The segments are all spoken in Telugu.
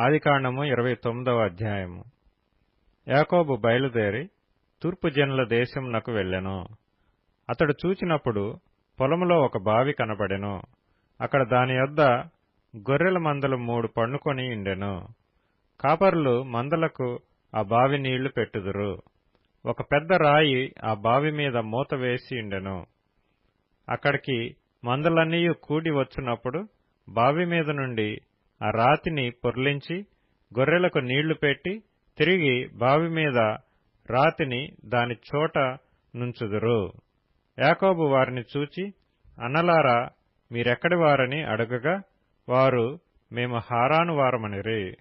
ఆదికాండము ఇరవై తొమ్మిదవ అధ్యాయము. యాకోబు బయలుదేరి తూర్పు జనుల దేశమునకు వెళ్ళెను. అతడు చూచినప్పుడు పొలములో ఒక బావి కనపడెను అక్కడ దాని యొద్ద గొర్రెల మందలు మూడు పండుకొని ఉండెను కాపర్లు మందలకు ఆ బావి నీళ్ళు పెట్టుదురు. ఒక పెద్ద రాయి ఆ బావి మీద మూత వేసి ఉండెను అక్కడికి మందలన్నీ కూడి వచ్చునప్పుడు బావి మీద నుండి ఆ రాతిని పొర్లించి గొర్రెలకు నీళ్ళు పెట్టి తిరిగి బావి మీద రాతిని దాని చోట నుంచుదురు. యాకోబు వారిని చూచి అన్నలారా మీరెక్కడి వారని అడగగా వారు మేము హారాను వారమనిరి.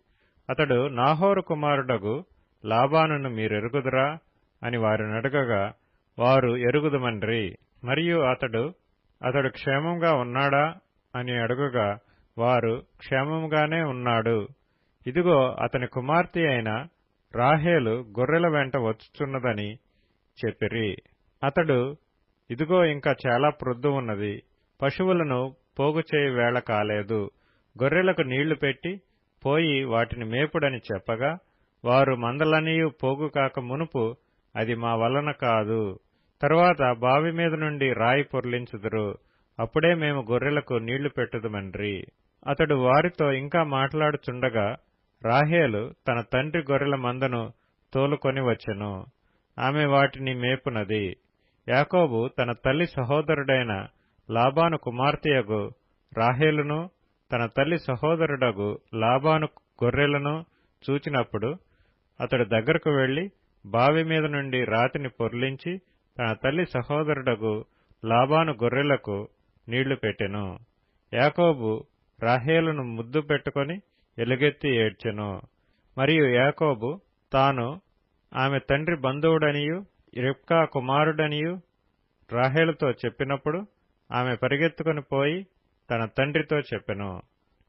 అతడు నాహోరు కుమారుడగు లాబానును మీరెరుగుదురా? అని వారిని అడగగా వారు ఎరుగుదమనిరి. మరియు అతడు అతడు క్షేమంగా ఉన్నాడా? అని అడుగగా వారు క్షేమముగానే ఉన్నాడు. ఇదిగో అతని కుమార్తె అయిన రాహేలు గొర్రెల వెంట వచ్చుచున్నదని చెప్పిరి. అతడు ఇదిగో ఇంకా చాలా ప్రొద్దు ఉన్నది. పశువులను పోగు చేయి వేళ కాలేదు. గొర్రెలకు నీళ్ళు పెట్టి పోయి వాటిని మేపుడని చెప్పగా వారు మందలనియు పోగు కాక మునుపు అది మా వలన కాదు. తరువాత బావి మీద నుండి రాయి పొర్లించుదురు. అప్పుడే మేము గొర్రెలకు నీళ్ళు పెట్టుదుమన్రి అతడు వారితో ఇంకా మాట్లాడుచుండగా రాహేలు తన తండ్రి గొర్రెల మందను తోలుకొని వచ్చెను. ఆమె వాటిని మేపునది. యాకోబు తన తల్లి సహోదరుడైన లాబాను కుమార్తెయగు రాహేలును తన తల్లి సహోదరుడగు లాబాను గొర్రెలను చూచినప్పుడు అతడు దగ్గరకు వెళ్ళి బావి మీద నుండి రాతిని పొర్లించి తన తల్లి సహోదరుడగు లాబాను గొర్రెలకు నీళ్ళు పెట్టెను. యాకోబు రాహేలును ముద్దు పెట్టుకొని ఎలుగెత్తి ఏడ్చెను. మరియు యాకోబు తాను ఆమె తండ్రి బంధువుడనియు రిప్కా కుమారుడనియు రాహేలుతో చెప్పినప్పుడు ఆమె పరిగెత్తుకుని పోయి తన తండ్రితో చెప్పెను.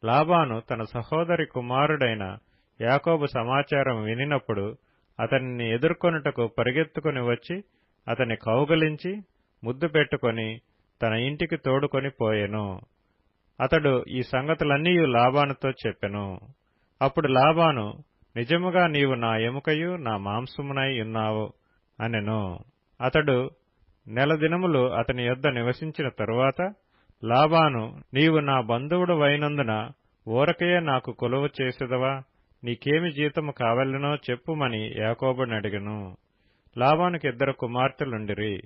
లాబాను తన సహోదరి కుమారుడైన యాకోబు సమాచారం వినినప్పుడు అతనిని ఎదుర్కొనుటకు పరిగెత్తుకుని వచ్చి అతని కౌగలించి ముద్దు పెట్టుకొని తన ఇంటికి తోడుకొని పోయెను. అతడు ఈ సంగతులన్నీ లాబానుతో చెప్పెను. అప్పుడు లాబాను నిజముగా నీవు నా ఎముకయు నా మాంసమునై ఉన్నావు అనెను. అతడు నెల దినములు అతని యొద్ద నివసించిన తరువాత లాబాను నీవు నా బంధువుడు వైనందున ఊరకయే నాకు కొలువు చేసేదవా? నీకేమి జీతము కావలెనో చెప్పుమని యాకోబుని అడిగను. లాబానుకి ఇద్దరు కుమార్తెలుండిరి.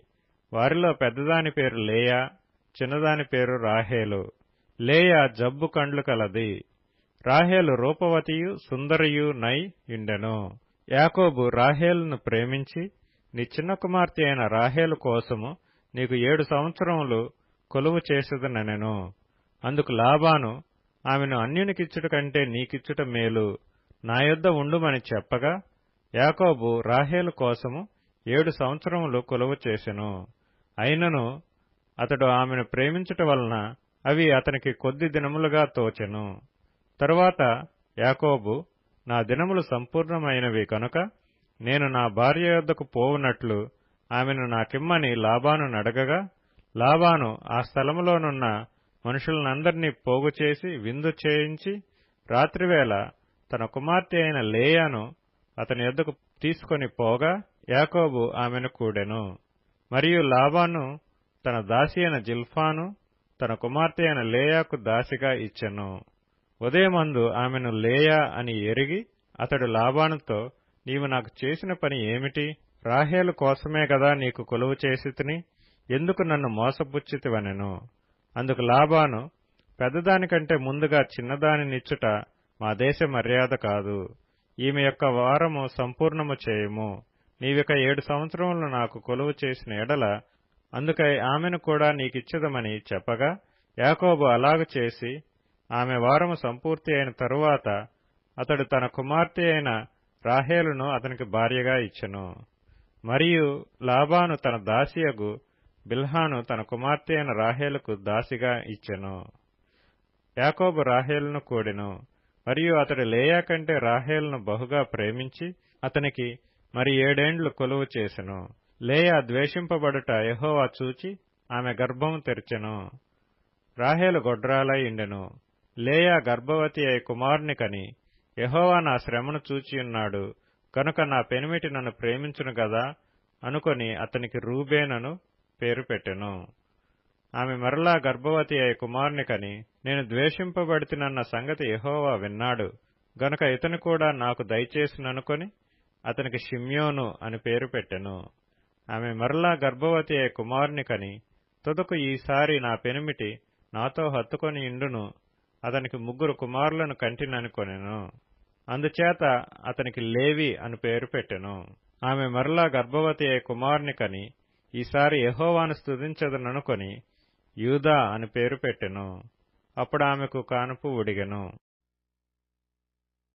వారిలో పెద్దదాని పేరు లేయా చిన్నదాని పేరు రాహేలు. లేయా జబ్బు కండ్లు కలది. రాహేలు రూపవతియు సుందరియు నై ఇండెను యాకోబు రాహేలును ప్రేమించి నీ చిన్న కుమార్తె అయిన రాహేలు కోసము నీకు ఏడు సంవత్సరములు కొలువు చేసేదనెను అందుకు లాబాను ఆమెను అన్యునికిచ్చుట కంటే నీకిచ్చుట మేలు. నా యొద్ద ఉండుమని చెప్పగా యాకోబు రాహేలు కోసము ఏడు సంవత్సరములు కొలువు చేసెను. అయినను అతడు ఆమెను ప్రేమించుట వలన అవి అతనికి కొద్ది దినములుగా తోచెను. తరువాత యాకోబు నా దినములు సంపూర్ణమైనవి కనుక నేను నా భార్య యొద్దకు పోవునట్లు ఆమెను నాకిమ్మని లాబాను నడగగా లాబాను ఆ స్థలములోనున్న మనుషులనందరినీ పోగు చేసి విందు చేయించి రాత్రివేళ తన కుమార్తె అయిన లేయాను అతని యొద్దకు తీసుకొని పోగా యాకోబు ఆమెను కూడెను. మరియు లాబాను తన దాసి అయిన జిల్ఫాను తన కుమార్తె అయిన లేయాకు దాసిగా ఇచ్చెను. ఉదయమందు ఆమెను లేయా అని ఎరిగి అతడు లాభానుతో నీవు నాకు చేసిన పని ఏమిటి? రాహేలు కోసమే గదా నీకు కొలువు చేసి ఎందుకు నన్ను మోసపుచ్చితివనెను? అందుకు లాభాను పెద్దదానికంటే ముందుగా చిన్నదానినిచ్చుట మా దేశ మర్యాద కాదు. ఈమె యొక్క వారము సంపూర్ణము చేయము. నీవిక ఏడు సంవత్సరములు నాకు కొలువు చేసిన ఎడల అందుకై ఆమెను కూడా నీకిచ్చదమని చెప్పగా యాకోబు అలాగు చేసి ఆమె వారము సంపూర్తి అయిన తరువాత అతడు తన కుమార్తె అయిన రాహేలును అతనికి భార్యగా ఇచ్చెను. మరియు లాబాను తన దాసియగు బిల్హాను తన కుమార్తె అయిన రాహేలుకు దాసిగా ఇచ్చెను. యాకోబు రాహేలును కూడెను. మరియు అతడు లేయా కంటే రాహేలును బహుగా ప్రేమించి అతనికి మరి ఏడేండ్లు కొలువు చేసెను. లేయా ద్వేషింపబడుట యహోవా చూచి ఆమె గర్భము తెరిచెను. రాహేలు గొడ్రాలై ఇండెను. లేయా గర్భవతి అయి కుమారుని కని యహోవా నా శ్రమను చూచియున్నాడు కనుక నా పెనిమిటి నన్ను ప్రేమించును గదా అనుకొని అతనికి రూబేనను పేరు పెట్టెను. ఆమె మరలా గర్భవతి అయి కుమారుని కని నేను ద్వేషింపబడితినన్న సంగతి యహోవా విన్నాడు. గనుక ఇతను కూడా నాకు దయచేసిననుకొని అతనికి షిమ్యోను అని పేరు పెట్టెను. ఆమె మరలా గర్భవతి అయ్యే కుమారుని కని తుదకు ఈసారి నా పెనిమిటి నాతో హత్తుకొని ఇండును అతనికి ముగ్గురు కుమారులను కంటిననుకొనెను. అందుచేత అతనికి లేవి అని పేరు పెట్టెను. ఆమె మరలా గర్భవతి అయ్యే కుమారుని కని ఈసారి యహోవాను స్తుతించదననుకొని యూదా అని పేరు పెట్టెను. అప్పుడు ఆమెకు కానుపు ఉడిగెను